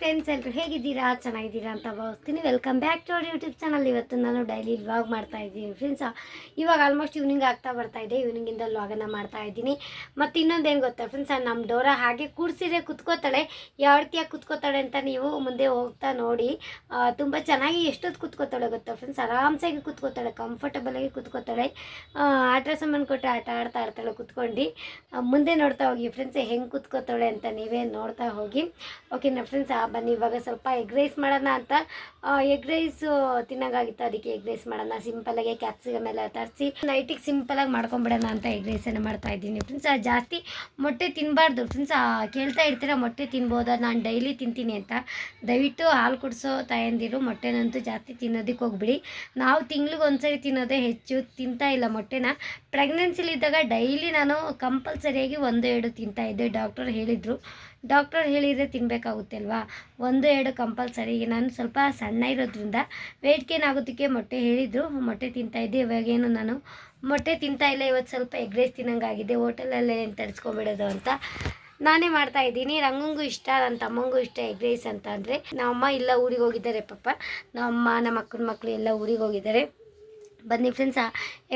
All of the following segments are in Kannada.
ಫ್ರೆಂಡ್ಸ್ ಎಲ್ಲರೂ ಹೇಗಿದ್ದೀರಾ? ಚೆನ್ನಾಗಿದ್ದೀರಾ ಅಂತ ಭಾವಿಸ್ತೀನಿ. Welcome back to our YouTube channel ಇವತ್ತು ನಾನು ಡೈಲಿ ವ್ಲಾಗ್ ಮಾಡ್ತಾ ಇದ್ದೀನಿ ಫ್ರೆಂಡ್ಸ್ ಇವಾಗ ಆಲ್ಮೋಸ್ಟ್ ಇವ್ನಿಂಗ್ ಆಗ್ತಾ ಬರ್ತಾ ಇದೆ. ಈವ್ನಿಂಗಿಂದ ವ್ಲಾಗನ್ನು ಮಾಡ್ತಾ ಇದ್ದೀನಿ. ಮತ್ತು ಇನ್ನೊಂದೇನು ಗೊತ್ತಾ ಫ್ರೆಂಡ್ಸ್ ನಮ್ಮ ಡೋರ ಹಾಗೆ ಕೂರ್ಸಿದ್ರೆ ಕುತ್ಕೋತಾಳೆ. ಯಾವ ರೀತಿಯಾಗಿ ಕುತ್ಕೋತಾಳೆ ಅಂತ ನೀವು ಮುಂದೆ ಹೋಗ್ತಾ ನೋಡಿ. ತುಂಬ ಚೆನ್ನಾಗಿ ಎಷ್ಟೊತ್ತು ಕುತ್ಕೋತಾಳೆ ಗೊತ್ತಾ ಫ್ರೆಂಡ್ಸ್ ಆರಾಮ್ಸಾಗಿ ಕುತ್ಕೋತಾಳೆ ಕಂಫರ್ಟಬಲ್ ಆಗಿ ಕುತ್ಕೋತಾಳೆ. ಆಟ ಸಾಮಾನು ಕೊಟ್ಟು ಆಟ ಆಡ್ತಾ ಇರ್ತಾಳೆ ಕುತ್ಕೊಂಡು. ಮುಂದೆ ನೋಡ್ತಾ ಹೋಗಿ ಫ್ರೆಂಡ್ಸ್ ಹೆಂಗೆ ಕುತ್ಕೋತಾಳೆ ಅಂತ ನೀವೇ ನೋಡ್ತಾ ಹೋಗಿ. ಓಕೆನಾ ಫ್ರೆಂಡ್ಸ್ ಬನ್ನಿ, ಇವಾಗ ಸ್ವಲ್ಪ ಎಗ್ ರೈಸ್ ಮಾಡೋಣ ಅಂತ. ಎಗ್ ರೈಸ್ ತಿನ್ನೋಂಗಾಗಿತ್ತು. ಅದಕ್ಕೆ ಎಗ್ ರೈಸ್ ಮಾಡೋಣ. ಸಿಂಪಲಾಗಿ ಕ್ಯಾಪ್ಸಿಕಮ್ ಎಲ್ಲ ತರಿಸಿ ನೈಟಿಗೆ ಸಿಂಪಲಾಗಿ ಮಾಡ್ಕೊಂಬಿಡೋಣ ಅಂತ ಎಗ್ ರೈಸನ್ನು ಮಾಡ್ತಾ ಇದ್ದೀನಿ. ಫ್ರೆಂಡ್ಸ್ ಜಾಸ್ತಿ ಮೊಟ್ಟೆ ತಿನ್ನಬಾರ್ದು ಫ್ರೆಂಡ್ಸ್ ಕೇಳ್ತಾ ಇರ್ತೀರ, ಮೊಟ್ಟೆ ತಿನ್ಬೋದಾ ನಾನು ಡೈಲಿ ತಿಂತೀನಿ ಅಂತ. ದಯವಿಟ್ಟು ಹಾಲು ಕುಡಿಸೋ ತಾಯಂದಿರು, ಮೊಟ್ಟೆನಂತೂ ಜಾಸ್ತಿ ತಿನ್ನೋದಕ್ಕೆ ಹೋಗ್ಬಿಡಿ. ನಾವು ತಿಂಗ್ಳಿಗೆ ಒಂದ್ಸರಿ ತಿನ್ನೋದೇ ಹೆಚ್ಚು. ತಿಂತಾ ಇಲ್ಲ ಮೊಟ್ಟೆನ. ಪ್ರೆಗ್ನೆನ್ಸಿಲಿದ್ದಾಗ ಡೈಲಿ ನಾನು ಕಂಪಲ್ಸರಿಯಾಗಿ ಒಂದು ಎರಡು ತಿಂತಾ ಇದ್ದೆ. ಡಾಕ್ಟರ್ ಹೇಳಿದರು. ಡಾಕ್ಟರ್ ಹೇಳಿದರೆ ತಿನ್ನಬೇಕಾಗುತ್ತೆ ಅಲ್ವಾ? ಒಂದು, ಎರಡು ಕಂಪಲ್ಸರಿ. ನಾನು ಸ್ವಲ್ಪ ಸಣ್ಣ ಇರೋದ್ರಿಂದ ವೆಯ್ಟ್ ಗೇನ್ ಆಗೋದಕ್ಕೆ ಮೊಟ್ಟೆ ಹೇಳಿದರು ಮೊಟ್ಟೆ ತಿಂತಾಯಿದ್ದೆ ಇವಾಗೇನು ನಾನು ಮೊಟ್ಟೆ ತಿಂತಾ ಇಲ್ಲ. ಇವತ್ತು ಸ್ವಲ್ಪ ಎಗ್ ರೈಸ್ ತಿನ್ನಂಗಾಗಿದೆ. ಹೋಟೆಲಲ್ಲೇ ತರಿಸ್ಕೊಬಿಡೋದು ಅಂತ ನಾನೇ ಮಾಡ್ತಾ ಇದ್ದೀನಿ. ರಂಗಂಗೂ ಇಷ್ಟ, ನನ್ನ ತಮ್ಮಂಗೂ ಇಷ್ಟ ಎಗ್ ರೈಸ್ ಅಂತ ಅಂದರೆ. ನಮ್ಮಮ್ಮ ಇಲ್ಲ ಊರಿಗೆ ಹೋಗಿದ್ದಾರೆ ಪಾಪ. ನಮ್ಮಮ್ಮ ನಮ್ಮ ಅಕ್ಕನ ಮಕ್ಕಳು ಎಲ್ಲ ಊರಿಗೆ ಹೋಗಿದ್ದಾರೆ. ಬನ್ನಿ ಫ್ರೆಂಡ್ಸ್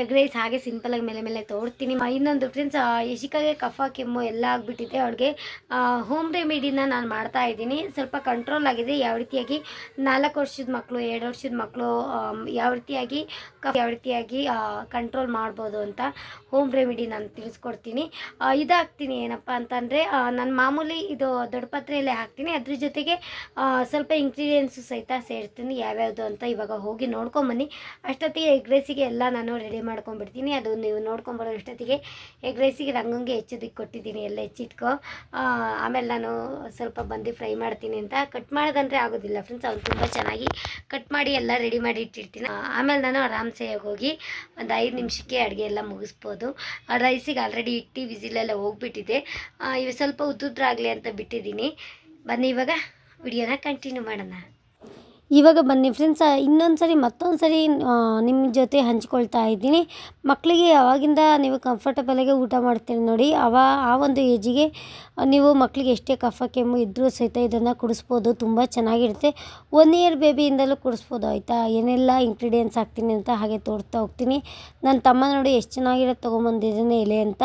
ಎಗ್ ರೈಸ್ ಹಾಗೆ ಸಿಂಪಲಾಗಿ ಮೇಲೆ ಮೇಲೆ ತೋರ್ತೀನಿ. ಇನ್ನೊಂದು ಫ್ರೆಂಡ್ಸ್ ಯಶಿಕಾಗೆ ಕಫ, ಕೆಮ್ಮು ಎಲ್ಲ ಆಗಿಬಿಟ್ಟಿದೆ. ಅವಳಿಗೆ ಹೋಮ್ ರೆಮಿಡಿನ ನಾನು ಮಾಡ್ತಾ ಇದ್ದೀನಿ. ಸ್ವಲ್ಪ ಕಂಟ್ರೋಲ್ ಆಗಿದೆ. ಯಾವ ರೀತಿಯಾಗಿ ನಾಲ್ಕು ವರ್ಷದ ಮಕ್ಕಳು ಎರಡು ವರ್ಷದ ಮಕ್ಕಳು ಯಾವ ರೀತಿಯಾಗಿ ಕಫ ಯಾವ ರೀತಿಯಾಗಿ ಕಂಟ್ರೋಲ್ ಮಾಡ್ಬೋದು ಅಂತ ಹೋಮ್ ರೆಮಿಡಿ ನಾನು ತಿಳಿಸ್ಕೊಡ್ತೀನಿ. ಇದಾಗ್ತೀನಿ ಏನಪ್ಪ ಅಂತಂದರೆ ನಾನು ಮಾಮೂಲಿ ಇದು ದೊಡ್ಡ ಪಾತ್ರೆಯಲ್ಲೇ ಹಾಕ್ತೀನಿ. ಅದ್ರ ಜೊತೆಗೆ ಸ್ವಲ್ಪ ಇಂಗ್ರೀಡಿಯೆಂಟ್ಸು ಸಹಿತ ಸೇರ್ತೀನಿ. ಯಾವ್ಯಾವುದು ಅಂತ ಇವಾಗ ಹೋಗಿ ನೋಡ್ಕೊಂಬನ್ನಿ ಅಷ್ಟೊತ್ತಿಗೆ ಎಗ್ ರೈಸಿಗೆ ಎಲ್ಲ ನಾನು ರೆಡಿ ಮಾಡ್ಕೊಂಡ್ಬಿಡ್ತೀನಿ. ಅದು ನೀವು ನೋಡ್ಕೊಂಬರೋ ಅಷ್ಟೊತ್ತಿಗೆ ಎಗ್ ರೈಸಿಗೆ ರಂಗಂಗೆ ಹೆಚ್ಚೋದಕ್ಕೆ ಕೊಟ್ಟಿದ್ದೀನಿ. ಎಲ್ಲ ಹೆಚ್ಚಿಟ್ಕೊ. ಆಮೇಲೆ ನಾನು ಸ್ವಲ್ಪ ಬಂದು ಫ್ರೈ ಮಾಡ್ತೀನಿ ಅಂತ. ಕಟ್ ಮಾಡೋದಂದರೆ ಆಗೋದಿಲ್ಲ ಫ್ರೆಂಡ್ಸ್ ಅವ್ರು ತುಂಬ ಚೆನ್ನಾಗಿ ಕಟ್ ಮಾಡಿ ಎಲ್ಲ ರೆಡಿ ಮಾಡಿ ಇಟ್ಟಿರ್ತೀನಿ. ಆಮೇಲೆ ನಾನು ಆರಾಮ್ಸೆ ಹೋಗಿ ಒಂದು ಐದು ನಿಮಿಷಕ್ಕೆ ಅಡುಗೆ ಎಲ್ಲ ಮುಗಿಸ್ಬೋದು. ರೈಸಿಗೆ ಆಲ್ರೆಡಿ ಇಟ್ಟು ವಿಸಿಲೆಲ್ಲ ಹೋಗ್ಬಿಟ್ಟಿದೆ. ಇವು ಸ್ವಲ್ಪ ಉದ್ದುದ್ರಾಗಲಿ ಅಂತ ಬಿಟ್ಟಿದ್ದೀನಿ. ಬನ್ನಿ ಇವಾಗ ವಿಡಿಯೋನ ಕಂಟಿನ್ಯೂ ಮಾಡೋಣ. ಇವಾಗ ಬನ್ನಿ ಫ್ರೆಂಡ್ಸ್ ಇನ್ನೊಂದು ಸರಿ ಮತ್ತೊಂದು ಸರಿ ನಿಮ್ಮ ಜೊತೆ ಹಂಚ್ಕೊಳ್ತಾ ಇದ್ದೀನಿ. ಮಕ್ಕಳಿಗೆ ಯಾವಾಗಿಂದ ನೀವು ಕಂಫರ್ಟಬಲಾಗೆ ಊಟ ಮಾಡ್ತೀರಿ ನೋಡಿ, ಅವ, ಆ ಒಂದು ಏಜಿಗೆ ನೀವು ಮಕ್ಕಳಿಗೆ ಎಷ್ಟೇ ಕಫ, ಕೆಮ್ಮು ಇದ್ದರೂ ಸಹಿತ ಇದನ್ನು ಕುಡಿಸ್ಬೋದು, ತುಂಬ ಚೆನ್ನಾಗಿರುತ್ತೆ. ಒನ್ ಇಯರ್ ಬೇಬಿಯಿಂದಲೂ ಕುಡಿಸ್ಬೋದು, ಆಯಿತಾ? ಏನೆಲ್ಲ ಇಂಗ್ರೀಡಿಯೆಂಟ್ಸ್ ಹಾಕ್ತೀನಿ ಅಂತ ಹಾಗೆ ತೋರ್ತಾ ಹೋಗ್ತೀನಿ. ನನ್ನ ತಮ್ಮ ನೋಡಿ ಎಷ್ಟು ಚೆನ್ನಾಗಿರೋದು ತೊಗೊಂಬಂದಿದ್ದಾನೆ ಎಲೆ ಅಂತ.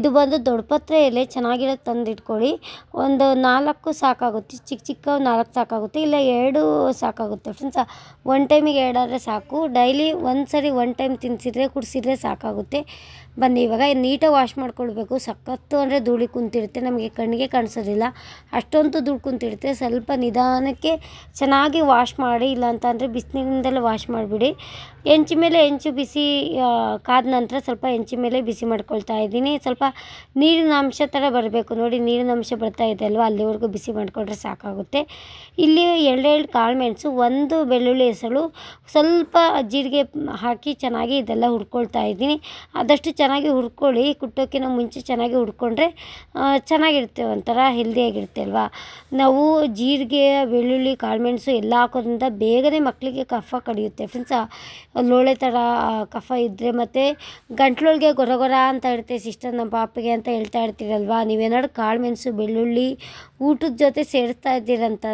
ಇದು ಬಂದು ದೊಡ್ಡಪತ್ರೆ ಎಲೆ ಚೆನ್ನಾಗಿರೋದು ತಂದಿಟ್ಕೊಳ್ಳಿ. ಒಂದು ನಾಲ್ಕು ಸಾಕಾಗುತ್ತೆ ಚಿಕ್ಕ ಚಿಕ್ಕ ನಾಲ್ಕು ಸಾಕಾಗುತ್ತೆ, ಇಲ್ಲ ಎರಡು ಸಾಕಾಗುತ್ತೆ. ಫ್ರೆಂಡ್ಸ್ ಒನ್ ಟೈಮಿಗೆ ಎರಡಾದರೆ ಸಾಕು. ಡೈಲಿ ಒಂದು ಸರಿ ಒನ್ ಟೈಮ್ ತಿನ್ಸಿದ್ರೆ, ಕುಡಿಸಿದ್ರೆ ಸಾಕಾಗುತ್ತೆ. ಬನ್ನಿ, ಇವಾಗ ನೀಟಾಗಿ ವಾಶ್ ಮಾಡ್ಕೊಳ್ಬೇಕು. ಸಖತ್ತು ಅಂದರೆ ಧೂಳಿ ಕುಂತಿರುತ್ತೆ. ನಮಗೆ ಕಣ್ಣಿಗೆ ಕಾಣಿಸೋದಿಲ್ಲ. ಅಷ್ಟೊಂದು ಧೂಳು ಕುಂತಿರುತ್ತೆ. ಸ್ವಲ್ಪ ನಿಧಾನಕ್ಕೆ ಚೆನ್ನಾಗಿ ವಾಶ್ ಮಾಡಿ ಇಲ್ಲ ಅಂತಂದರೆ ಬಿಸಿನೀರಿಂದಲೇ ವಾಶ್ ಮಾಡಿಬಿಡಿ. ಹೆಂಚು ಮೇಲೆ ಹೆಂಚು ಬಿಸಿ ಕಾದ ನಂತರ ಸ್ವಲ್ಪ ಹೆಂಚು ಮೇಲೆ ಬಿಸಿ ಮಾಡ್ಕೊಳ್ತಾ ಇದ್ದೀನಿ. ಸ್ವಲ್ಪ ನೀರಿನ ಅಂಶ ಥರ ಬರಬೇಕು. ನೋಡಿ, ನೀರಿನ ಅಂಶ ಬರ್ತಾ ಇದೆ ಅಲ್ವಾ? ಅಲ್ಲಿವರೆಗೂ ಬಿಸಿ ಮಾಡಿಕೊಂಡ್ರೆ ಸಾಕಾಗುತ್ತೆ. ಇಲ್ಲಿ ಎರಡೆರಡು ಕಾಳು ಮೆಣಸು ಒಂದು ಬೆಳ್ಳುಳ್ಳಿ ಹೆಸಳು ಸ್ವಲ್ಪ ಜೀರಿಗೆ ಹಾಕಿ ಚೆನ್ನಾಗಿ ಇದೆಲ್ಲ ಹುರ್ಕೊಳ್ತಾ ಇದ್ದೀನಿ. ಆದಷ್ಟು ಚೆನ್ನಾಗಿ ಹುರ್ಕೊಳ್ಳಿ ಕುಟ್ಟೋಕ್ಕಿಂತ ಮುಂಚೆ ಚೆನ್ನಾಗಿ ಹುರ್ಕೊಂಡ್ರೆ ಚೆನ್ನಾಗಿರುತ್ತೆ, ಒಂಥರ ಹೆಲ್ದಿಯಾಗಿರುತ್ತೆ ಅಲ್ವಾ? ನಾವು ಜೀರಿಗೆ, ಬೆಳ್ಳುಳ್ಳಿ, ಕಾಳುಮೆಣಸು ಎಲ್ಲ ಹಾಕೋದ್ರಿಂದ ಬೇಗನೆ ಮಕ್ಕಳಿಗೆ ಕಫ ಕಡಿಯುತ್ತೆ ಫ್ರೆಂಡ್ಸ್ ಲೋಳೆ ಥರ ಕಫ ಇದ್ದರೆ ಮತ್ತು ಗಂಟ್ಲೊಳಗೆ ಗೊರ ಗೊರ ಅಂತ ಇರುತ್ತೆ ಸಿಸ್ಟರ್ ನಮ್ಮ ಪಾಪಿಗೆ ಅಂತ ಹೇಳ್ತಾ ಇರ್ತೀರಲ್ವಾ? ನೀವೇನಾದ್ರು ಕಾಳುಮೆಣಸು, ಬೆಳ್ಳುಳ್ಳಿ ಊಟದ ಜೊತೆ ಸೇರಿಸ್ತಾ ಇದ್ದೀರಂತ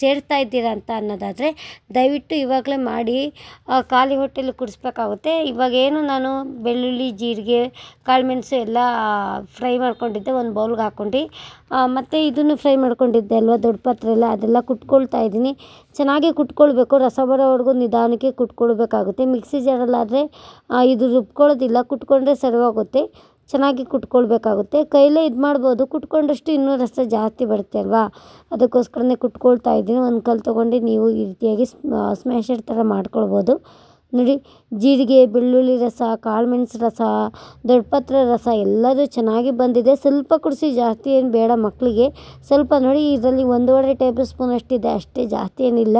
ಸೇರಿಸ್ತಾ ಇದ್ದೀರಾ ಅಂತ ಅನ್ನೋದಾದರೆ ದಯವಿಟ್ಟು ಇವಾಗಲೇ ಮಾಡಿ ಖಾಲಿ ಹೊಟ್ಟೆಲಿ ಕುಡಿಸ್ಬೇಕಾಗುತ್ತೆ. ಇವಾಗೇನು ನಾನು ಬೆಳ್ಳುಳ್ಳಿ, ಜೀರಿಗೆ, ಕಾಳುಮೆಣಸು ಎಲ್ಲ ಫ್ರೈ ಮಾಡ್ಕೊಂಡಿದ್ದೆ. ಒಂದು ಬೌಲ್ಗೆ ಹಾಕ್ಕೊಂಡು. ಮತ್ತು ಇದನ್ನು ಫ್ರೈ ಮಾಡ್ಕೊಂಡಿದ್ದೆ ಅಲ್ವಾ, ದೊಡ್ಡ ಪಾತ್ರೆ ಎಲ್ಲ. ಅದೆಲ್ಲ ಕುಟ್ಕೊಳ್ತಾ ಇದ್ದೀನಿ. ಚೆನ್ನಾಗಿ ಕುಟ್ಕೊಳ್ಬೇಕು. ರಸ ಬರೋವರೆಗೂ ನಿಧಾನಕ್ಕೆ ಕುಟ್ಕೊಳ್ಬೇಕಾಗುತ್ತೆ. ಮಿಕ್ಸಿ ಜಾರಲ್ಲಾದರೆ ಇದು ರುಬ್ಕೊಳ್ಳೋದಿಲ್ಲ. ಕುಟ್ಕೊಂಡ್ರೆ ಸರಿಯೋಗುತ್ತೆ ಚೆನ್ನಾಗಿ ಕುಟ್ಕೊಳ್ಬೇಕಾಗುತ್ತೆ. ಕೈಲೇ ಇದು ಮಾಡ್ಬೋದು. ಕುಟ್ಕೊಂಡಷ್ಟು ಇನ್ನೂ ರಸ ಜಾಸ್ತಿ ಬರುತ್ತೆ ಅಲ್ವಾ? ಅದಕ್ಕೋಸ್ಕರನೇ ಕುಟ್ಕೊಳ್ತಾ ಇದ್ದೀನಿ. ಒಂದು ಕಲ್ಲು ತೊಗೊಂಡು ನೀವು ಈ ರೀತಿಯಾಗಿ ಸ್ಮ್ಯಾಶರ್ ಥರ ಮಾಡ್ಕೊಳ್ಬೋದು. ನೋಡಿ, ಜೀರಿಗೆ, ಬೆಳ್ಳುಳ್ಳಿ ರಸ, ಕಾಳುಮೆಣಸು ರಸ, ದೊಡ್ಡಪತ್ರ ರಸ ಎಲ್ಲದೂ ಚೆನ್ನಾಗಿ ಬಂದಿದೆ. ಸ್ವಲ್ಪ ಕುಡಿಸಿ ಜಾಸ್ತಿ ಏನು ಬೇಡ ಮಕ್ಕಳಿಗೆ ಸ್ವಲ್ಪ ನೋಡಿ, ಇದರಲ್ಲಿ ಒಂದೂವರೆ ಟೇಬಲ್ ಸ್ಪೂನ್ ಅಷ್ಟಿದೆ. ಅಷ್ಟೇ ಜಾಸ್ತಿ ಏನಿಲ್ಲ.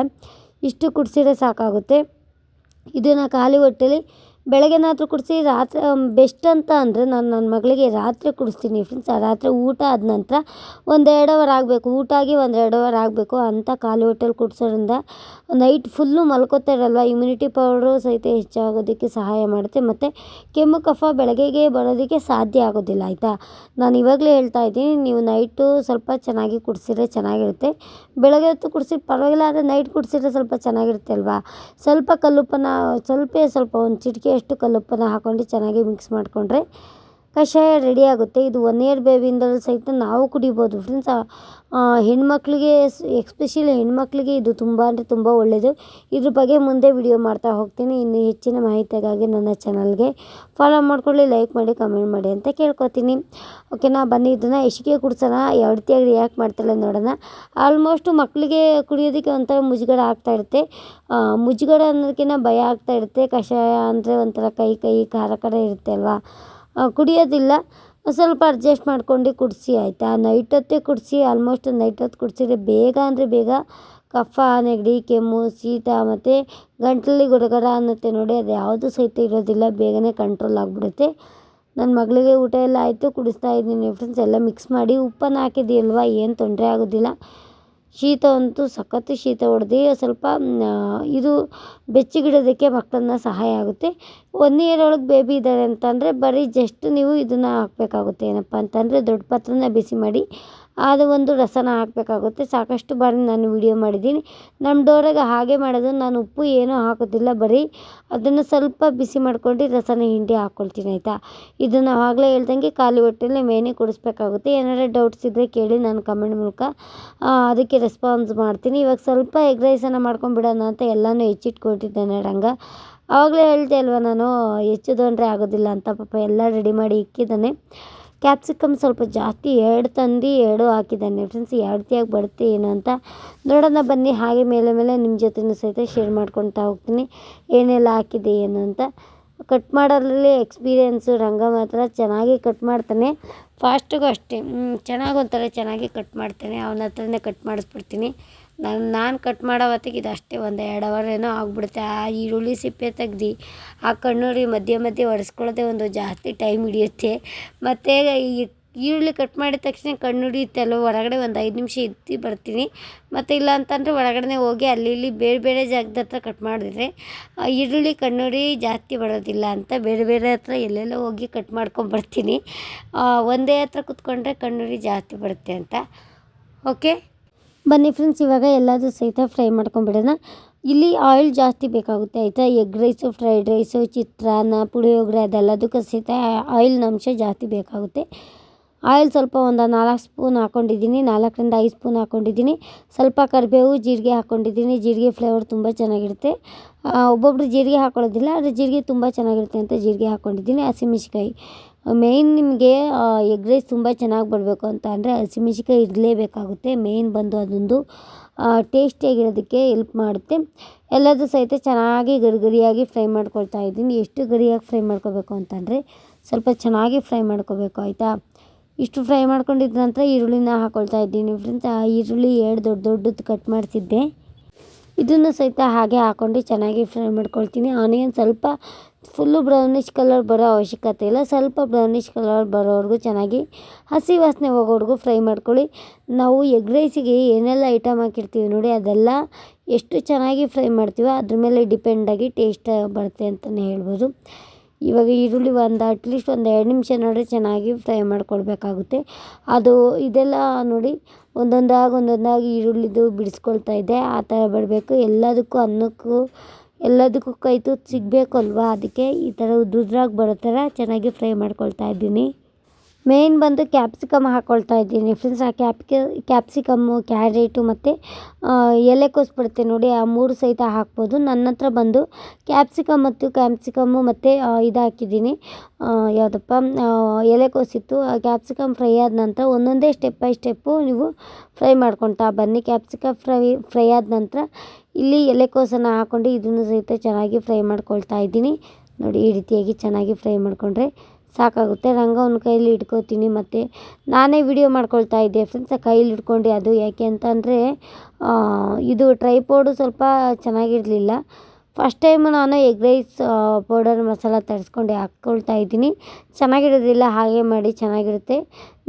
ಇಷ್ಟು ಕುಡಿಸಿದ್ರೆ ಸಾಕಾಗುತ್ತೆ. ಇದನ್ನು ಖಾಲಿ ಹೊಟ್ಟೆಲಿ ಬೆಳಗ್ಗೆನಾದರೂ ಕುಡಿಸಿ ರಾತ್ರಿ ಬೆಸ್ಟ್ ಅಂತ ಅಂದರೆ ನಾನು ನನ್ನ ಮಗಳಿಗೆ ರಾತ್ರಿ ಕುಡಿಸ್ತೀನಿ ಫ್ರೆಂಡ್ಸ್ ಆ ರಾತ್ರಿ ಊಟ ಆದ ನಂತರ ಒಂದು ಎರಡು ಅವರ್ ಆಗಬೇಕು. ಊಟ ಆಗಿ ಒಂದು ಎರಡು ಅವರ್ ಆಗಬೇಕು. ಅಂತ ಖಾಲಿ ಹೊಟ್ಟೆಲಿ ಕುಡಿಸೋದ್ರಿಂದ ನೈಟ್ ಫುಲ್ಲು ಮಲ್ಕೋತಾರಲ್ವ ಇಮ್ಯುನಿಟಿ ಪವರು ಸಹಿತ ಹೆಚ್ಚಾಗೋದಕ್ಕೆ ಸಹಾಯ ಮಾಡುತ್ತೆ. ಮತ್ತು ಕೆಮ್ಮು, ಕಫ ಬೆಳಗ್ಗೆಗೆ ಬರೋದಕ್ಕೆ ಸಾಧ್ಯ ಆಗೋದಿಲ್ಲ, ಆಯಿತಾ? ನಾನು ಇವಾಗಲೇ ಹೇಳ್ತಾ ಇದ್ದೀನಿ, ನೀವು ನೈಟು ಸ್ವಲ್ಪ ಚೆನ್ನಾಗಿ ಕುಡಿಸಿದ್ರೆ ಚೆನ್ನಾಗಿರುತ್ತೆ. ಬೆಳಗ್ಗೆ ಹೊತ್ತು ಕುಡಿಸಿ, ಪರವಾಗಿಲ್ಲ ಆದರೆ ನೈಟ್ ಕುಡಿಸಿದ್ರೆ ಸ್ವಲ್ಪ ಚೆನ್ನಾಗಿರುತ್ತೆ ಅಲ್ವಾ? ಸ್ವಲ್ಪ ಕಲ್ಲುಪ್ಪನ್ನ, ಸ್ವಲ್ಪ ಸ್ವಲ್ಪ ಒಂದು ಚಿಟಿಕೆಯಷ್ಟು ಕಲ್ಲುಪ್ಪನ್ನು ಹಾಕ್ಕೊಂಡು ಚೆನ್ನಾಗಿ ಮಿಕ್ಸ್ ಮಾಡಿಕೊಂಡ್ರೆ ಕಷಾಯ ರೆಡಿ ಆಗುತ್ತೆ. ಇದು ಒನ್ ಇಯರ್ ಬೇಬಿಯಿಂದಲೂ ಸಹಿತ ನಾವು ಕುಡಿಬೋದು ಫ್ರೆಂಡ್ಸ್ ಹೆಣ್ಮಕ್ಳಿಗೆ ಎಕ್ಸ್ಪೆಷಲಿ ಹೆಣ್ಮಕ್ಳಿಗೆ ಇದು ತುಂಬ ಅಂದರೆ ತುಂಬ ಒಳ್ಳೆಯದು ಇದ್ರ ಬಗ್ಗೆ ಮುಂದೆ ವಿಡಿಯೋ ಮಾಡ್ತಾ ಹೋಗ್ತೀನಿ. ಇನ್ನು ಹೆಚ್ಚಿನ ಮಾಹಿತಿಗಾಗಿ ನನ್ನ ಚಾನಲ್ಗೆ ಫಾಲೋ ಮಾಡ್ಕೊಳ್ಳಿ ಲೈಕ್ ಮಾಡಿ ಕಮೆಂಟ್ ಮಾಡಿ ಅಂತ ಕೇಳ್ಕೊತೀನಿ. ಓಕೆನಾ ಬನ್ನಿ, ಇದನ್ನು ಎಷ್ಟಿಗೆ ಕುಡಿಸೋಣ ಯಾವ ರೀತಿಯಾಗಿ ರಿಯಾಕ್ಟ್ ಮಾಡ್ತಾಳೆ ನೋಡೋಣ. ಆಲ್ಮೋಸ್ಟು ಮಕ್ಕಳಿಗೆ ಕುಡಿಯೋದಕ್ಕೆ ಒಂಥರ ಮುಜುಗರ ಆಗ್ತಾ ಇರುತ್ತೆ. ಮುಜುಗರ ಅನ್ನೋದಕ್ಕಿಂತ ಭಯ ಆಗ್ತಾ ಇರುತ್ತೆ. ಕಷಾಯ ಅಂದರೆ ಒಂಥರ ಕೈ ಕೈ, ಖಾರ ಖಾರ ಇರುತ್ತೆ ಅಲ್ವಾ? ಕುಡಿಯೋದಿಲ್ಲ. ಸ್ವಲ್ಪ ಅಡ್ಜಸ್ಟ್ ಮಾಡ್ಕೊಂಡು ಕುಡಿಸಿ ಆಯಿತಾ? ನೈಟ್ ಹೊತ್ತೇ ಕುಡಿಸಿ ಆಲ್ಮೋಸ್ಟ್ ನೈಟ್ ಹೊತ್ತು ಕುಡಿಸಿದ್ರೆ ಬೇಗ ಅಂದರೆ ಬೇಗ ಕಫ, ನೆಗಡಿ, ಕೆಮ್ಮು, ಶೀತ ಮತ್ತು ಗಂಟಲಲ್ಲಿ ಗಡಗಡ ಅನ್ನುತ್ತೆ ನೋಡಿ, ಅದು ಯಾವುದು ಸಹಿತ ಇರೋದಿಲ್ಲ, ಬೇಗನೆ ಕಂಟ್ರೋಲ್ ಆಗಿಬಿಡುತ್ತೆ. ನನ್ನ ಮಗಳಿಗೆ ಊಟ ಎಲ್ಲ ಆಯಿತು, ಕುಡಿಸ್ತಾ ಇದ್ದೀನಿ ಫ್ರೆಂಡ್ಸ್ ಎಲ್ಲ ಮಿಕ್ಸ್ ಮಾಡಿ ಉಪ್ಪನ್ನು ಹಾಕಿದ್ದೀಯಲ್ವಾ, ಏನು ತೊಂದರೆ ಆಗೋದಿಲ್ಲ. ಶೀತ ಅಂತೂ ಸಖತ್ತು ಶೀತ ಹೊಡೆದು, ಸ್ವಲ್ಪ ಇದು ಬೆಚ್ಚಗಿಡೋದಕ್ಕೆ ಮಕ್ಕಳನ್ನ ಸಹಾಯ ಆಗುತ್ತೆ. ಒನ್ ಇಯರ್ ಒಳಗೆ ಬೇಬಿ ಇದ್ದಾರೆ ಅಂತಂದರೆ ಬರೀ ಜಸ್ಟ್ ನೀವು ಇದನ್ನು ಹಾಕಬೇಕಾಗುತ್ತೆ ಏನಪ್ಪ ಅಂತಂದರೆ ದೊಡ್ಡ ಪಾತ್ರೆನ ಬಿಸಿ ಮಾಡಿ. ಅದು ಒಂದು ರಸನ ಹಾಕಬೇಕಾಗುತ್ತೆ. ಸಾಕಷ್ಟು ಬಾರಿ ನಾನು ವಿಡಿಯೋ ಮಾಡಿದ್ದೀನಿ. ನಮ್ಮ ಡೋರಾಗ ಹಾಗೆ ಮಾಡೋದು ನಾನು ಉಪ್ಪು ಏನೂ ಹಾಕೋದಿಲ್ಲ ಬರೀ ಅದನ್ನು ಸ್ವಲ್ಪ ಬಿಸಿ ಮಾಡ್ಕೊಂಡು ರಸನ ಹಿಂಡಿ ಹಾಕ್ಕೊಳ್ತೀನಿ, ಆಯಿತಾ? ಇದು ನಾವು ಆಗಲೇ ಹೇಳ್ದಂಗೆ ಖಾಲಿ ಹೊಟ್ಟೆಲಿ ಮೇನೆ ಕುಡಿಸ್ಬೇಕಾಗುತ್ತೆ. ಏನಾದ್ರು ಡೌಟ್ಸ್ ಇದ್ದರೆ ಕೇಳಿ ನಾನು ಕಮೆಂಟ್ ಮೂಲಕ. ಅದಕ್ಕೆ ರೆಸ್ಪಾನ್ಸ್ ಮಾಡ್ತೀನಿ. ಇವಾಗ ಸ್ವಲ್ಪ ಎಗ್ ರೈಸನ್ನು ಮಾಡ್ಕೊಂಡ್ಬಿಡೋಣ ಅಂತ ಎಲ್ಲನೂ ಹೆಚ್ಚಿಟ್ಕೊಟ್ಟಿದ್ದೇನೆ ರಂಗ. ಆವಾಗಲೇ ಹೇಳ್ದೆ ಅಲ್ವಾ ನಾನು ಹೆಚ್ಚು ತೊಂದರೆ ಆಗೋದಿಲ್ಲ ಅಂತ ಪಾಪ ಎಲ್ಲ ರೆಡಿ ಮಾಡಿ ಇಕ್ಕಿದ್ದಾನೆ. ಕ್ಯಾಪ್ಸಿಕಮ್ ಸ್ವಲ್ಪ ಜಾಸ್ತಿ ಎರಡು ತಂದು ಎರಡು ಹಾಕಿದ್ದಾನೆ ಫ್ರೆಂಡ್ಸ್ ಎರಡು ರೀತಿಯಾಗಿ ಬರುತ್ತೆ ಏನು ಅಂತ. ನೋಡೋಣ ಬನ್ನಿ, ಹಾಗೆ ಮೇಲೆ ಮೇಲೆ ನಿಮ್ಮ ಜೊತೆನೂ ಸಹಿತ ಶೇರ್ ಮಾಡ್ಕೊತಾ ಹೋಗ್ತೀನಿ. ಏನೆಲ್ಲ ಹಾಕಿದೆ ಏನು ಅಂತ. ಕಟ್ ಮಾಡೋದ್ರಲ್ಲಿ ಎಕ್ಸ್ಪೀರಿಯೆನ್ಸು, ರಂಗ ಮಾತ್ರ ಚೆನ್ನಾಗಿ ಕಟ್ ಮಾಡ್ತಾನೆ. ಫಾಸ್ಟಿಗೂ ಅಷ್ಟೇ. ಚೆನ್ನಾಗಿ ಒಂಥರ ಚೆನ್ನಾಗಿ ಕಟ್ ಮಾಡ್ತಾನೆ. ಅವ್ನ ಹತ್ರನೇ ಕಟ್ ಮಾಡಿಸ್ಬಿಡ್ತೀನಿ. ನಾನು ನಾನು ಕಟ್ ಮಾಡೋ ಹೊತ್ತಿಗೆ ಇದು ಅಷ್ಟೇ ಒಂದು ಎರಡು ಅವರ್ ಏನೋ ಆಗಿಬಿಡುತ್ತೆ. ಆ ಈರುಳ್ಳಿ ಸಿಪ್ಪೆ ತೆಗ್ದು, ಆ ಕಣ್ಣುರಿ ಮಧ್ಯೆ ಮಧ್ಯೆ ಒರೆಸ್ಕೊಳ್ಳೋದೇ ಒಂದು ಜಾಸ್ತಿ ಟೈಮ್ ಹಿಡಿಯುತ್ತೆ. ಮತ್ತು ಈ ಈರುಳ್ಳಿ ಕಟ್ ಮಾಡಿದ ತಕ್ಷಣ ಕಣ್ಣು ಹಿಡಿಯುತ್ತಲ್ಲ ಹೊರಗಡೆ ಒಂದು ಐದು ನಿಮಿಷ ಇದ್ದು ಬರ್ತೀನಿ. ಮತ್ತು ಇಲ್ಲ ಅಂತಂದರೆ ಒಳಗಡೆ ಹೋಗಿ ಅಲ್ಲಿ ಇಲ್ಲಿ ಬೇರೆ ಬೇರೆ ಜಾಗದ ಹತ್ರ ಕಟ್ ಮಾಡಿದ್ರೆ ಈರುಳ್ಳಿ ಕಣ್ಣುಡಿ ಜಾಸ್ತಿ ಬರೋದಿಲ್ಲ ಅಂತ ಬೇರೆ ಬೇರೆ ಹತ್ರ ಎಲ್ಲೆಲ್ಲೋ ಹೋಗಿ ಕಟ್ ಮಾಡ್ಕೊಂಬರ್ತೀನಿ ಒಂದೇ ಹತ್ರ ಕುತ್ಕೊಂಡ್ರೆ ಕಣ್ಣುಡಿ ಜಾಸ್ತಿ ಬರುತ್ತೆ ಅಂತ. ಓಕೆ? ಬನ್ನಿ ಫ್ರೆಂಡ್ಸ್ ಇವಾಗ ಎಲ್ಲದೂ ಸಹಿತ ಫ್ರೈ ಮಾಡ್ಕೊಂಬಿಡೋಣ ಇಲ್ಲಿ ಆಯಿಲ್ ಜಾಸ್ತಿ ಬೇಕಾಗುತ್ತೆ, ಆಯಿತಾ? Egg rice fried rice chitranna, puliyogare ಅದೆಲ್ಲದಕ್ಕೂ ಸಹಿತ ಆಯಿಲ್ನ ಅಂಶ ಜಾಸ್ತಿ ಬೇಕಾಗುತ್ತೆ. ಆಯಿಲ್ ಸ್ವಲ್ಪ ಒಂದು ನಾಲ್ಕು ಸ್ಪೂನ್ ಹಾಕ್ಕೊಂಡಿದ್ದೀನಿ ನಾಲ್ಕರಿಂದ ಐದು ಸ್ಪೂನ್ ಹಾಕ್ಕೊಂಡಿದ್ದೀನಿ ಸ್ವಲ್ಪ ಕರಿಬೇವು, ಜೀರಿಗೆ ಹಾಕ್ಕೊಂಡಿದ್ದೀನಿ ಜೀರಿಗೆ ಫ್ಲೇವರ್ ತುಂಬ ಚೆನ್ನಾಗಿರುತ್ತೆ. ಒಬ್ಬೊಬ್ಬರು ಜೀರಿಗೆ ಹಾಕ್ಕೊಳ್ಳೋದಿಲ್ಲ ಆದರೆ ಜೀರಿಗೆ ತುಂಬ ಚೆನ್ನಾಗಿರುತ್ತೆ ಅಂತ ಜೀರಿಗೆ ಹಾಕ್ಕೊಂಡಿದ್ದೀನಿ ಹಸಿಮೆಣ್ಸಿಕಾಯಿ ಮೇಯ್ನ್ ನಿಮಗೆ ಎಗ್ ರೈಸ್ ತುಂಬ ಚೆನ್ನಾಗಿ ಬರಬೇಕು ಅಂತ ಅಂದರೆ ಹಸಿಮೆಣ್ಸಿಕಾಯಿ ಇರಲೇಬೇಕಾಗುತ್ತೆ ಮೇಯ್ನ್ ಬಂದು ಅದೊಂದು ಟೇಸ್ಟಿಯಾಗಿರೋದಕ್ಕೆ ಹೆಲ್ಪ್ ಮಾಡುತ್ತೆ. ಎಲ್ಲದೂ ಸಹಿತ ಚೆನ್ನಾಗಿ ಗರಿ ಗರಿಯಾಗಿ ಫ್ರೈ ಮಾಡ್ಕೊಳ್ತಾ ಇದ್ದೀನಿ. ಎಷ್ಟು ಗರಿಯಾಗಿ ಫ್ರೈ ಮಾಡ್ಕೋಬೇಕು ಅಂತಂದರೆ ಸ್ವಲ್ಪ ಚೆನ್ನಾಗಿ ಫ್ರೈ ಮಾಡ್ಕೋಬೇಕು, ಆಯಿತಾ? ಇಷ್ಟು ಫ್ರೈ ಮಾಡ್ಕೊಂಡಿದ್ದ ನಂತರ ಈರುಳ್ಳಿನ ಹಾಕ್ಕೊಳ್ತಾ ಇದ್ದೀನಿ ಫ್ರೆಂಡ್ಸ್ ಆ ಈರುಳ್ಳಿ ಎರಡು ದೊಡ್ಡ ದೊಡ್ಡದು ಕಟ್ ಮಾಡ್ತಿದ್ದೆ ಇದನ್ನು ಸಹಿತ ಹಾಗೆ ಹಾಕ್ಕೊಂಡು ಚೆನ್ನಾಗಿ ಫ್ರೈ ಮಾಡ್ಕೊಳ್ತೀನಿ. ಆನಿಯನ್ ಸ್ವಲ್ಪ ಫುಲ್ಲು ಬ್ರೌನಿಷ್ ಕಲರ್ ಬರೋ ಅವಶ್ಯಕತೆ ಇಲ್ಲ. ಸ್ವಲ್ಪ ಬ್ರೌನಿಷ್ ಕಲರ್ ಬರೋವರೆಗೂ ಚೆನ್ನಾಗಿ ಹಸಿ ವಾಸನೆ ಹೋಗೋವರೆಗೂ ಫ್ರೈ ಮಾಡ್ಕೊಳ್ಳಿ. ನಾವು ಎಗ್ ರೈಸಿಗೆ ಏನೆಲ್ಲ ಐಟಮ್ ಹಾಕಿರ್ತೀವಿ ನೋಡಿ, ಅದೆಲ್ಲ ಎಷ್ಟು ಚೆನ್ನಾಗಿ ಫ್ರೈ ಮಾಡ್ತೀವೋ ಅದ್ರ ಮೇಲೆ ಡಿಪೆಂಡಾಗಿ ಟೇಸ್ಟ್ ಬರುತ್ತೆ ಅಂತಲೇ ಹೇಳ್ಬೋದು. ಇವಾಗ ಈರುಳ್ಳಿ ಒಂದು ಅಟ್ಲೀಸ್ಟ್ ಒಂದು ಎರಡು ನಿಮಿಷ ನೋಡಿ ಚೆನ್ನಾಗಿ ಫ್ರೈ ಮಾಡ್ಕೊಳ್ಬೇಕಾಗುತ್ತೆ. ಅದು ಇದೆಲ್ಲ ನೋಡಿ ಒಂದೊಂದಾಗಿ ಒಂದೊಂದಾಗಿ ಈರುಳ್ಳಿದು ಬಿಡಿಸ್ಕೊಳ್ತಾ ಇದೆ. ಆ ಥರ ಬರಬೇಕು. ಎಲ್ಲದಕ್ಕೂ ಅನ್ನಕ್ಕೂ, ಎಲ್ಲದಕ್ಕೂ ಕೈ ತುತ್ತು ಅದಕ್ಕೆ ಈ ಥರ ಉದ್ರುದ್ರಾಗಿ ಬರೋ ಥರ ಚೆನ್ನಾಗಿ ಫ್ರೈ ಮಾಡ್ಕೊಳ್ತಾ ಇದ್ದೀನಿ. ಮೇಯ್ನ್ ಬಂದು ಕ್ಯಾಪ್ಸಿಕಮ್ ಹಾಕ್ಕೊಳ್ತಾ ಇದ್ದೀನಿ. ಫ್ರೆಂಡ್ಸ್ ಆ ಕ್ಯಾಪ್ಸಿಕಮ್ಮು ಕ್ಯಾರೆಟು ಮತ್ತು ಎಲೆಕೋಸು ಬರುತ್ತೆ ನೋಡಿ, ಆ ಮೂರು ಸಹಿತ ಹಾಕ್ಬೋದು. ನನ್ನ ಹತ್ರ ಬಂದು ಕ್ಯಾಪ್ಸಿಕಮ್ ಮತ್ತು ಕ್ಯಾಪ್ಸಿಕಮ್ಮು ಮತ್ತು ಇದು ಹಾಕಿದ್ದೀನಿ ಯಾವುದಪ್ಪ ಎಲೆಕೋಸಿತ್ತು ಆ ಕ್ಯಾಪ್ಸಿಕಮ್ ಫ್ರೈ ಆದ ನಂತರ ಒಂದೊಂದೇ ಸ್ಟೆಪ್ ಬೈ ಸ್ಟೆಪ್ಪು ನೀವು ಫ್ರೈ ಮಾಡ್ಕೊಳ್ತಾ ಬನ್ನಿ. ಕ್ಯಾಪ್ಸಿಕಮ್ ಫ್ರೈ ಫ್ರೈ ಆದ ನಂತರ ಇಲ್ಲಿ ಎಲೆಕೋಸನ್ನು ಹಾಕ್ಕೊಂಡು ಇದನ್ನು ಸಹಿತ ಚೆನ್ನಾಗಿ ಫ್ರೈ ಮಾಡ್ಕೊಳ್ತಾ ಇದ್ದೀನಿ. ನೋಡಿ, ಈ ರೀತಿಯಾಗಿ ಚೆನ್ನಾಗಿ ಫ್ರೈ ಮಾಡಿಕೊಂಡ್ರೆ ಸಾಕಾಗುತ್ತೆ. ರಂಗ ಅವ್ನ ಕೈಯಲ್ಲಿ ಇಟ್ಕೋತೀನಿ ಮತ್ತು ನಾನೇ ವಿಡಿಯೋ ಮಾಡ್ಕೊಳ್ತಾ ಇದ್ದೆ. ಫ್ರೆಂಡ್ಸ್ ಕೈಯಲ್ಲಿ ಇಟ್ಕೊಂಡು ಅದು ಯಾಕೆ ಅಂತಂದರೆ ಇದು ಟ್ರೈಪೋಡು ಸ್ವಲ್ಪ ಚೆನ್ನಾಗಿರಲಿಲ್ಲ. ಫಸ್ಟ್ ಟೈಮ್ ನಾನು ಎಗ್ ರೈಸ್ ಪೌಡರ್ ಮಸಾಲ ತರಿಸ್ಕೊಂಡು ಹಾಕ್ಕೊಳ್ತಾ ಇದ್ದೀನಿ. ಚೆನ್ನಾಗಿರೋದಿಲ್ಲ, ಹಾಗೆ ಮಾಡಿ ಚೆನ್ನಾಗಿರುತ್ತೆ.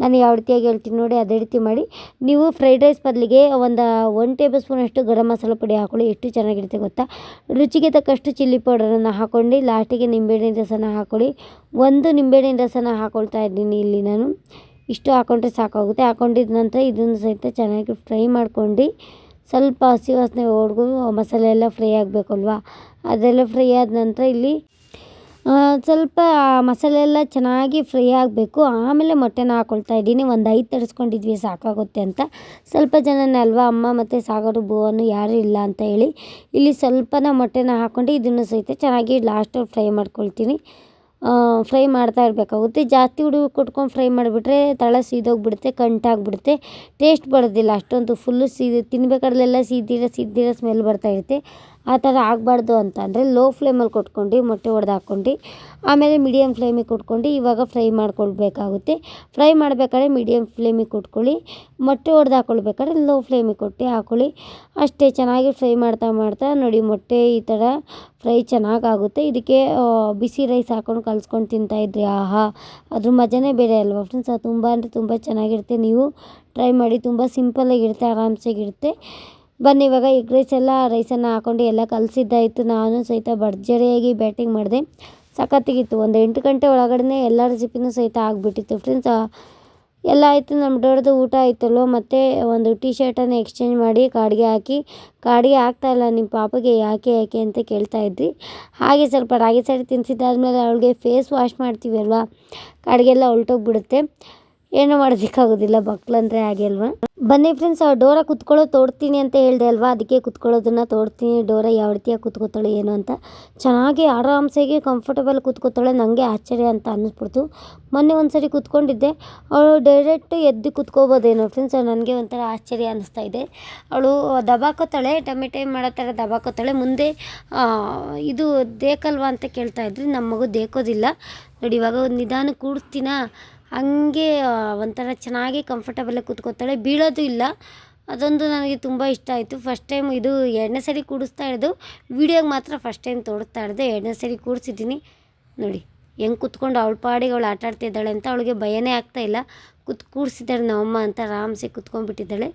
ನಾನು ಯಾವ ರೀತಿಯಾಗಿ ಹೇಳ್ತೀನಿ ನೋಡಿ, ಅದೇ ರೀತಿ ಮಾಡಿ. ನೀವು ಫ್ರೈಡ್ ರೈಸ್ ಬದಲಿಗೆ ಒಂದು ಒನ್ ಟೇಬಲ್ ಸ್ಪೂನಷ್ಟು ಗರಂ ಮಸಾಲ ಪುಡಿ ಹಾಕ್ಕೊಳ್ಳಿ ಎಷ್ಟು ಚೆನ್ನಾಗಿರುತ್ತೆ ಗೊತ್ತಾ? ರುಚಿಗೆ ತಕ್ಕಷ್ಟು ಚಿಲ್ಲಿ ಪೌಡರನ್ನು ಹಾಕ್ಕೊಂಡು ಲಾಸ್ಟಿಗೆ ನಿಂಬೆಹಣ್ಣಿನ ರಸನ ಹಾಕ್ಕೊಳ್ಳಿ ಒಂದು ನಿಂಬೆಹಣ್ಣಿನ ರಸನ ಹಾಕ್ಕೊಳ್ತಾ ಇದ್ದೀನಿ ಇಲ್ಲಿ ನಾನು. ಇಷ್ಟು ಹಾಕ್ಕೊಂಡ್ರೆ ಸಾಕಾಗುತ್ತೆ. ಹಾಕ್ಕೊಂಡಿದ ನಂತರ ಇದನ್ನು ಸಹಿತ ಚೆನ್ನಾಗಿ ಫ್ರೈ ಮಾಡ್ಕೊಂಡು ಸ್ವಲ್ಪ ಹಸಿ ವಾಸನೆ ಮಸಾಲೆ ಎಲ್ಲ ಫ್ರೈ ಆಗಬೇಕಲ್ವ? ಅದೆಲ್ಲ ಫ್ರೈ ಆದ ನಂತರ ಇಲ್ಲಿ ಸ್ವಲ್ಪ ಮಸಾಲೆ ಎಲ್ಲ ಚೆನ್ನಾಗಿ ಫ್ರೈ ಆಗಬೇಕು. ಆಮೇಲೆ ಮೊಟ್ಟೆನ ಹಾಕ್ಕೊಳ್ತಾ ಇದ್ದೀನಿ. ಒಂದು ಐದು ತರಿಸ್ಕೊಂಡಿದ್ವಿ ಸಾಕಾಗುತ್ತೆ ಅಂತ. ಸ್ವಲ್ಪ ಜನನೇ ಅಲ್ವಾ? ಅಮ್ಮ ಮತ್ತು ಸಾಗರು ಭುವನು ಯಾರೂ ಇಲ್ಲ ಅಂತ ಹೇಳಿ, ಇಲ್ಲಿ ಸ್ವಲ್ಪನ ಮೊಟ್ಟೆನ ಹಾಕ್ಕೊಂಡು ಇದನ್ನು ಸಹಿತ ಚೆನ್ನಾಗಿ ಲಾಸ್ಟಲ್ಲಿ ಫ್ರೈ ಮಾಡ್ಕೊಳ್ತೀನಿ. ಫ್ರೈ ಮಾಡ್ತಾ ಇರಬೇಕಾಗುತ್ತೆ. ಜಾಸ್ತಿ ಹುಳಿ ಕೊಟ್ಕೊಂಡು ಫ್ರೈ ಮಾಡಿಬಿಟ್ರೆ ತಳ ಸೀದೋಗಿಬಿಡುತ್ತೆ, ಕಂಟಾಗ್ಬಿಡುತ್ತೆ. ಟೇಸ್ಟ್ ಬರೋದಿಲ್ಲ. ಅಷ್ಟೊಂದು ಫುಲ್ಲು ಸೀದಿ ತಿನ್ಬೇಕಾದ್ಲೆಲ್ಲ ಸೀದಿರ ಸೀದಿರ ಸ್ಮೆಲ್ ಬರ್ತಾ ಇರುತ್ತೆ. ಆ ಥರ ಆಗಬಾರ್ದು ಅಂತಂದರೆ ಲೋ ಫ್ಲೇಮಲ್ಲಿ ಕೊಟ್ಕೊಂಡು, ಮೊಟ್ಟೆ ಒಡ್ದು ಹಾಕ್ಕೊಂಡು, ಆಮೇಲೆ ಮೀಡಿಯಮ್ ಫ್ಲೇಮಿಗೆ ಕೊಟ್ಕೊಂಡು, ಇವಾಗ ಫ್ರೈ ಮಾಡ್ಕೊಳ್ಬೇಕಾಗುತ್ತೆ. ಫ್ರೈ ಮಾಡಬೇಕಾದ್ರೆ ಮೀಡಿಯಮ್ ಫ್ಲೇಮಿಗೆ ಕೊಟ್ಕೊಳ್ಳಿ, ಮೊಟ್ಟೆ ಹೊಡೆದು ಹಾಕ್ಕೊಳ್ಬೇಕಾದ್ರೆ ಲೋ ಫ್ಲೇಮಿಗೆ ಕೊಟ್ಟು ಹಾಕ್ಕೊಳ್ಳಿ ಅಷ್ಟೇ ಚೆನ್ನಾಗಿ ಫ್ರೈ ಮಾಡ್ತಾ ಮಾಡ್ತಾ ನೋಡಿ ಮೊಟ್ಟೆ ಈ ಥರ ಫ್ರೈ ಚೆನ್ನಾಗಾಗುತ್ತೆ. ಇದಕ್ಕೆ ಬಿಸಿ ರೈಸ್ ಹಾಕ್ಕೊಂಡು ಕಲ್ಸ್ಕೊಂಡು ತಿಂತಾಯಿದ್ರಿ ಆಹಾ. ಅದ್ರ ಮಜಾನೇ ಬೇರೆ ಅಲ್ವಾ ಫ್ರೆಂಡ್ಸ್ ಅದು ತುಂಬ ಅಂದರೆ ತುಂಬ ಚೆನ್ನಾಗಿರುತ್ತೆ. ನೀವು ಟ್ರೈ ಮಾಡಿ ತುಂಬ ಸಿಂಪಲ್ಲಾಗಿರುತ್ತೆ ಆರಾಮ್ಸಾಗಿರುತ್ತೆ ಬನ್ನಿ, ಇವಾಗ ಎಗ್ ರೈಸ್ ಎಲ್ಲ ರೈಸನ್ನು ಹಾಕ್ಕೊಂಡು ಎಲ್ಲ ಕಲಸಿದ್ದಾಯಿತು. ನಾನು ಸಹಿತ ಭರ್ಜರಿಯಾಗಿ ಬ್ಯಾಟಿಂಗ್ ಮಾಡಿದೆ. ಸಖತ್ತಿಗಿತ್ತು. ಒಂದು ಎಂಟು ಗಂಟೆ ಒಳಗಡೆ ಎಲ್ಲ ರೆಸಿಪಿನೂ ಸಹಿತ ಆಗಿಬಿಟ್ಟಿತ್ತು ಫ್ರೆಂಡ್ಸ್ ಎಲ್ಲ ಆಯಿತು ನಮ್ಮ ಡೋರ್ದು ಊಟ ಆಯ್ತಲ್ಲ, ಮತ್ತು ಒಂದು ಟೀ ಶರ್ಟನ್ನು ಎಕ್ಸ್ಚೇಂಜ್ ಮಾಡಿ ಕಾಡಿಗೆ ಹಾಕಿ, ಕಾಡಿಗೆ ಆಗ್ತಾ ಇಲ್ಲ ನಿಮ್ಮ ಪಾಪಗೆ ಯಾಕೆ ಯಾಕೆ ಅಂತ ಕೇಳ್ತಾ ಇದ್ರಿ ಹಾಗೆ ಸ್ವಲ್ಪ ರಾಗಿ ಸರಿ ತಿನ್ನಿಸಿದ್ದಾದ್ಮೇಲೆ ಅವಳಿಗೆ ಫೇಸ್ ವಾಶ್ ಮಾಡ್ತೀವಿ ಅಲ್ವಾ? ಕಾಡಿಗೆಲ್ಲ ಹೊಲ್ಟೋಗ್ಬಿಡುತ್ತೆ ಏನೂ ಮಾಡೋದಕ್ಕಾಗೋದಿಲ್ಲ ಮಕ್ಳಂದ್ರೆ ಹಾಗೆ ಅಲ್ವಾ? ಬನ್ನಿ ಫ್ರೆಂಡ್ಸ್ ಡೋರ ಕುತ್ಕೊಳ್ಳೋ ತೋಡ್ತೀನಿ ಅಂತ ಹೇಳಿದೆ ಅಲ್ವಾ? ಅದಕ್ಕೆ ಕುತ್ಕೊಳ್ಳೋದನ್ನ ತೋಡ್ತೀನಿ. ಡೋರ ಯಾವ ರೀತಿಯಾಗಿ ಕುತ್ಕೋತಾಳೆ ಏನು ಅಂತ? ಚೆನ್ನಾಗಿ ಆರಾಮ್ಸಾಗಿ ಕಂಫರ್ಟಬಲ್ ಕುತ್ಕೋತಾಳೆ ನನಗೆ ಆಶ್ಚರ್ಯ ಅಂತ ಅನ್ನಿಸ್ಬಿಡ್ತು. ಮೊನ್ನೆ ಒಂದು ಸರಿ ಕುತ್ಕೊಂಡಿದ್ದೆ. ಅವಳು ಡೈರೆಕ್ಟ್ ಎದ್ದು ಕುತ್ಕೋಬೋದೇನೋ ಫ್ರೆಂಡ್ಸ್ ನನಗೆ ಒಂಥರ ಆಶ್ಚರ್ಯ ಅನ್ನಿಸ್ತಾ ಇದೆ. ಅವಳು ದಬಾಕೋತಾಳೆ ಟೊಮೆಟೊ ಟೈಮ್ ಮಾಡೋ ಥರ ದಬಾಕೋತಾಳೆ. ಮುಂದೆ ಆ, ಇದು ದೇಕಲ್ವಾ ಅಂತ ಕೇಳ್ತಾ ನಮ್ಮ ಮಗು ದೇಕೋದಿಲ್ಲ. ನೋಡಿ ಇವಾಗ ಒಂದು ನಿಧಾನ ಕೂಡಿಸ್ತೀನ ಹಂಗೆ ಒಂಥರ ಚೆನ್ನಾಗಿ ಕಂಫರ್ಟಬಲಾಗಿ ಕೂತ್ಕೋತಾಳೆ. ಬೀಳೋದು ಇಲ್ಲ. ಅದೊಂದು ನನಗೆ ತುಂಬ ಇಷ್ಟ ಆಯಿತು. ಫಸ್ಟ್ ಟೈಮ್ ಇದು ಎರಡನೇ ಸರಿ ಕೂಡಿಸ್ತಾ ಇರೋದು. ವೀಡಿಯೋಗೆ ಮಾತ್ರ ಫಸ್ಟ್ ಟೈಮ್ ತೋಡಿಸ್ತಾ ಇರೋದು ಎರಡನೇ ಸರಿ ಕೂಡಿಸಿದ್ದೀನಿ. ನೋಡಿ, ಹೆಂಗೆ ಕೂತ್ಕೊಂಡು ಅವಳ ಪಾಡಿಗೆ ಅವಳು ಆಟ ಆಡ್ತಿದ್ದಾಳೆ ಅಂತ ಅವಳಿಗೆ ಭಯನೇ ಆಗ್ತಾ ಇಲ್ಲ. ಕೂತ್, ಕೂಡಿಸಿದ್ದಾಳೆ ನಮ್ಮಮ್ಮ ಅಂತ ಆರಾಮ್ಸೆ ಕೂತ್ಕೊಂಡ್ಬಿಟ್ಟಿದ್ದಾಳೆ.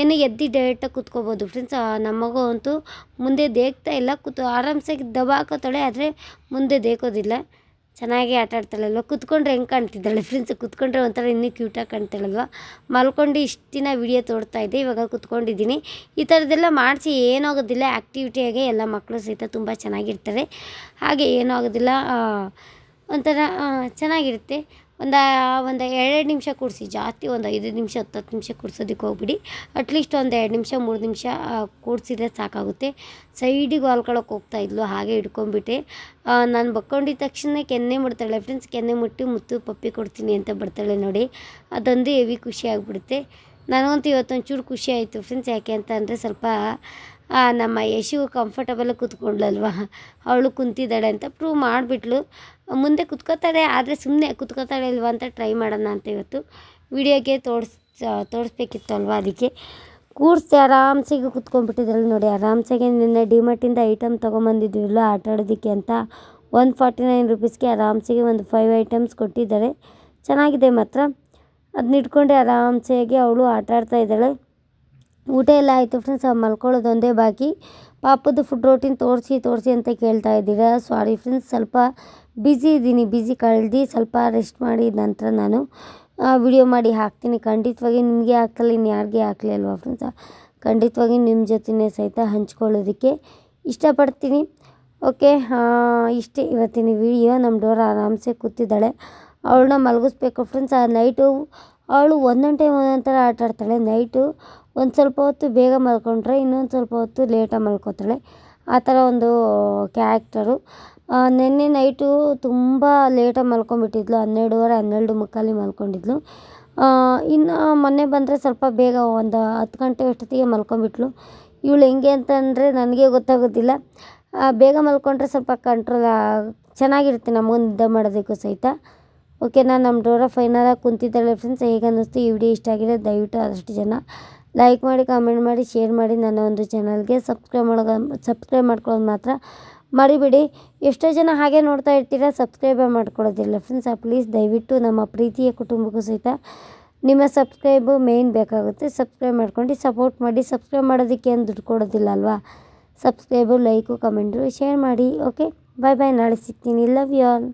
ಏನು ಎದ್ದು ಡೈರೆಕ್ಟಾಗಿ ಕೂತ್ಕೋಬೋದು. ಫ್ರೆಂಡ್ಸ್ ನಮ್ಮ ಮಗು ಅಂತೂ ಮುಂದೆ ದೇಗ್ತಾ ಇಲ್ಲ. ಕೂತು ಆರಾಮ್ಸಾಗಿ ದಬಾಕೋತಾಳೆ, ಆದರೆ ಮುಂದೆ ದೇಕೋದಿಲ್ಲ ಚೆನ್ನಾಗಿ ಆಟ ಆಡ್ತಾಳಲ್ವ? ಕುತ್ಕೊಂಡ್ರೆ ಹೆಂಗೆ ಕಾಣ್ತಿದ್ದಾಳೆ? ಫ್ರೆಂಡ್ಸ್ ಕುತ್ಕೊಂಡ್ರೆ ಒಂಥರ ಇನ್ನೂ ಕ್ಯೂಟಾಗಿ ಕಾಣ್ತಾಳಲ್ವ? ಮಲ್ಕೊಂಡು ಇಷ್ಟು ದಿನ ವಿಡಿಯೋ ತೋಡ್ತಾ ಇದೆ ಇವಾಗ ಕುತ್ಕೊಂಡಿದ್ದೀನಿ. ಈ ಥರದ್ದೆಲ್ಲ ಮಾಡಿಸಿ ಏನಾಗೋದಿಲ್ಲ ಆ್ಯಕ್ಟಿವಿಟಿಯಾಗೆ ಎಲ್ಲ ಮಕ್ಕಳು ಸಹಿತ ತುಂಬ ಚೆನ್ನಾಗಿರ್ತಾರೆ. ಹಾಗೆ ಏನೂ ಆಗೋದಿಲ್ಲ ಒಂಥರ ಚೆನ್ನಾಗಿರುತ್ತೆ. ಒಂದು ಒಂದು ಎರಡೆರಡು ನಿಮಿಷ ಕೂಡಿಸಿ, ಜಾಸ್ತಿ ಒಂದು ಐದು ನಿಮಿಷ, ಹತ್ತು ಹತ್ತು ನಿಮಿಷ ಕೂಡ್ಸೋದಕ್ಕೆ ಹೋಗ್ಬಿಡಿ. ಅಟ್ಲೀಸ್ಟ್ ಒಂದು ಎರಡು ನಿಮಿಷ, ಮೂರು ನಿಮಿಷ ಕೂಡಿಸಿದ್ರೆ ಸಾಕಾಗುತ್ತೆ. ಸೈಡಿಗೆ ಹೊಲ್ಕೊಳಕ್ಕೆ ಹೋಗ್ತಾ ಇದ್ಲು, ಹಾಗೆ ಹಿಡ್ಕೊಂಡ್ಬಿಟ್ಟೆ. ನಾನು ಬಕ್ಕೊಂಡಿದ್ದ ತಕ್ಷಣ ಕೆನ್ನೆ ಮುಡ್ತಾಳೆ ಫ್ರೆಂಡ್ಸ್ ಕೆನ್ನೆ ಮುಟ್ಟಿ ಮುತ್ತು ಪಪ್ಪಿ ಕೊಡ್ತೀನಿ ಅಂತ ಬರ್ತಾಳೆ ನೋಡಿ. ಅದೊಂದು ಹೆವಿ ಖುಷಿ ಆಗಿಬಿಡುತ್ತೆ. ನನಗಂತೂ ಇವತ್ತು ಚೂರು ಖುಷಿ ಆಯಿತು. ಫ್ರೆಂಡ್ಸ್ ಯಾಕೆ ಅಂತ ಅಂದರೆ ಸ್ವಲ್ಪ ನಮ್ಮ ಯಶು ಕಂಫರ್ಟಬಲ್ ಕೂತ್ಕೊಂಡ್ಲಲ್ವ ಅವಳು ಕುಂತಿದ್ದಾಳೆ ಅಂತ ಪ್ರೂವ್ ಮಾಡಿಬಿಟ್ಲು. ಮುಂದೆ ಕುತ್ಕೋತಾಳೆ, ಆದರೆ ಸುಮ್ಮನೆ ಕುತ್ಕೋತಾಳೆ ಇಲ್ವಾ ಅಂತ ಟ್ರೈ ಮಾಡೋಣ ಅಂತ ಇವತ್ತು ವಿಡಿಯೋಗೆ ತೋರಿಸ್, ತೋರಿಸ್ಬೇಕಿತ್ತು ಅಲ್ವಾ ಅದಕ್ಕೆ. ಕೂರಿಸಿ ಆರಾಮ್ಸಾಗಿ ಕುತ್ಕೊಂಡ್ಬಿಟ್ಟಿದ್ರಲ್ಲಿ ನೋಡಿ. ಆರಾಮ್ಸಾಗಿ ನಿನ್ನೆ ಡಿಮಾರ್ಟಿಂದ ಐಟಮ್ ತೊಗೊಂಬಂದಿದ್ವಿಲ್ಲ ಆಟ ಆಡೋದಕ್ಕೆ ಅಂತ. ಒನ್ ಫಾರ್ಟಿ ನೈನ್ ರುಪೀಸ್ಗೆ ಆರಾಮ್ಸಾಗಿ ಒಂದು ಫೈವ್ ಐಟಮ್ಸ್ ಕೊಟ್ಟಿದ್ದಾರೆ. ಚೆನ್ನಾಗಿದೆ ಮಾತ್ರ. ಅದನ್ನ ಇಟ್ಕೊಂಡೆ ಆರಾಮ್ಸೆಯಾಗಿ ಅವಳು ಆಟ ಆಡ್ತಾ ಇದ್ದಾಳೆ. ಊಟ ಎಲ್ಲ ಆಯಿತು ಫ್ರೆಂಡ್ಸ್ ಮಲ್ಕೊಳ್ಳೋದು ಒಂದೇ ಬಾಕಿ. ಪಾಪದ್ದು ಫುಡ್ ರೋಟೀನ್ ತೋರಿಸಿ ತೋರಿಸಿ ಅಂತ ಕೇಳ್ತಾ ಇದ್ದೀರಾ? ಸಾರಿ ಫ್ರೆಂಡ್ಸ್ ಸ್ವಲ್ಪ ಬ್ಯುಸಿ ಇದ್ದೀನಿ ಬ್ಯುಸಿ ಕಳೆದು ಸ್ವಲ್ಪ ರೆಸ್ಟ್ ಮಾಡಿ ನಂತರ ನಾನು ವಿಡಿಯೋ ಮಾಡಿ ಹಾಕ್ತೀನಿ. ಖಂಡಿತವಾಗಿ ನಿಮಗೆ ಹಾಕಲ್ಲ ಇನ್ನು ಯಾರಿಗೆ ಹಾಕಲಿ ಅಲ್ವಾ ಫ್ರೆಂಡ್ಸ್ ಖಂಡಿತವಾಗಿ ನಿಮ್ಮ ಜೊತೆನೇ ಸಹಿತ ಹಂಚ್ಕೊಳ್ಳೋದಕ್ಕೆ ಇಷ್ಟಪಡ್ತೀನಿ. ಓಕೆ ಇಷ್ಟೇ ಇವತ್ತಿನ ವಿಡಿಯೋ ನಮ್ಮ ಡೋರ್ ಆರಾಮ್ಸೆ ಕೂತಿದ್ದಾಳೆ. ಅವಳನ್ನ ಮಲಗಿಸ್ಬೇಕು. ಫ್ರೆಂಡ್ಸ್ ಆ ನೈಟು ಅವಳು ಒಂದೊಂದು ಟೈಮ್ ಒಂದೊಂದು ಥರ ಆಟ ಆಡ್ತಾಳೆ. ನೈಟು ಒಂದು ಸ್ವಲ್ಪ ಹೊತ್ತು ಬೇಗ ಮಲ್ಕೊಂಡ್ರೆ, ಇನ್ನೊಂದು ಸ್ವಲ್ಪ ಹೊತ್ತು ಲೇಟಾಗಿ ಮಲ್ಕೋತಾಳೆ. ಆ ಥರ ಒಂದು ಕ್ಯಾರೆಕ್ಟರು ನಿನ್ನೆ ನೈಟು ತುಂಬ ಲೇಟಾಗಿ ಮಲ್ಕೊಂಡ್ಬಿಟ್ಟಿದ್ಲು. ಹನ್ನೆರಡುವರೆ, ಹನ್ನೆರಡು ಮುಕ್ಕಾಲಿ ಮಲ್ಕೊಂಡಿದ್ಲು. ಇನ್ನು ಮೊನ್ನೆ ಬಂದರೆ ಸ್ವಲ್ಪ ಬೇಗ ಒಂದು ಹತ್ತು ಗಂಟೆ ಅಷ್ಟೊತ್ತಿಗೆ ಮಲ್ಕೊಂಡ್ಬಿಟ್ಲು. ಇವಳು ಹೆಂಗೆ ಅಂತಂದರೆ ನನಗೆ ಗೊತ್ತಾಗೋದಿಲ್ಲ. ಬೇಗ ಮಲ್ಕೊಂಡ್ರೆ ಸ್ವಲ್ಪ ಕಂಟ್ರೋಲ್ ಚೆನ್ನಾಗಿರುತ್ತೆ. ನಮಗೊಂದು ನಿದ್ದೆ ಮಾಡೋದಕ್ಕೂ ಸಹಿತ. ಓಕೆನಾ ನಮ್ಮ ಡೋರ ಫೈನಲಾಗಿ ಕುಂತಿದ್ದಾಳೆ ಫ್ರೆಂಡ್ಸ್ ಹೇಗೆ ಅನ್ನಿಸ್ತು ಈ ವಿಡಿಯೋ ಇಷ್ಟ ಆಗಿದೆ ದಯವಿಟ್ಟು ಆದಷ್ಟು ಜನ ಲೈಕ್ ಮಾಡಿ ಕಾಮೆಂಟ್ ಮಾಡಿ ಶೇರ್ ಮಾಡಿ ನನ್ನ ಒಂದು ಚಾನಲ್ಗೆ ಸಬ್ಸ್ಕ್ರೈಬ್ ಮಾಡೋದು ಸಬ್ಸ್ಕ್ರೈಬ್ ಮಾಡ್ಕೊಳ್ಳೋದು ಮಾತ್ರ ಮರಿಬೇಡಿ. ಎಷ್ಟೋ ಜನ ಹಾಗೆ ನೋಡ್ತಾ ಇರ್ತೀರ ಸಬ್ಸ್ಕ್ರೈಬೇ ಮಾಡ್ಕೊಳ್ಳೋದಿಲ್ಲ ಫ್ರೆಂಡ್ಸ್ ಆ ಪ್ಲೀಸ್ ದಯವಿಟ್ಟು ನಮ್ಮ ಪ್ರೀತಿಯ ಕುಟುಂಬಕ್ಕೂ ಸಹಿತ ನಿಮ್ಮ ಸಬ್ಸ್ಕ್ರೈಬ್ ಮೇಯ್ನ್ ಬೇಕಾಗುತ್ತೆ. ಸಬ್ಸ್ಕ್ರೈಬ್ ಮಾಡ್ಕೊಂಡು ಸಪೋರ್ಟ್ ಮಾಡಿ ಸಬ್ಸ್ಕ್ರೈಬ್ ಮಾಡೋದಕ್ಕೆ ಏನು ದುಡ್ಡು ಕೊಡೋದಿಲ್ಲ ಅಲ್ವಾ? ಸಬ್ಸ್ಕ್ರೈಬು ಲೈಕು ಕಮೆಂಟು ಶೇರ್ ಮಾಡಿ ಓಕೆ ಬಾಯ್ ಬಾಯ್ ನಾಳೆ ಸಿಗ್ತೀನಿ. Love you all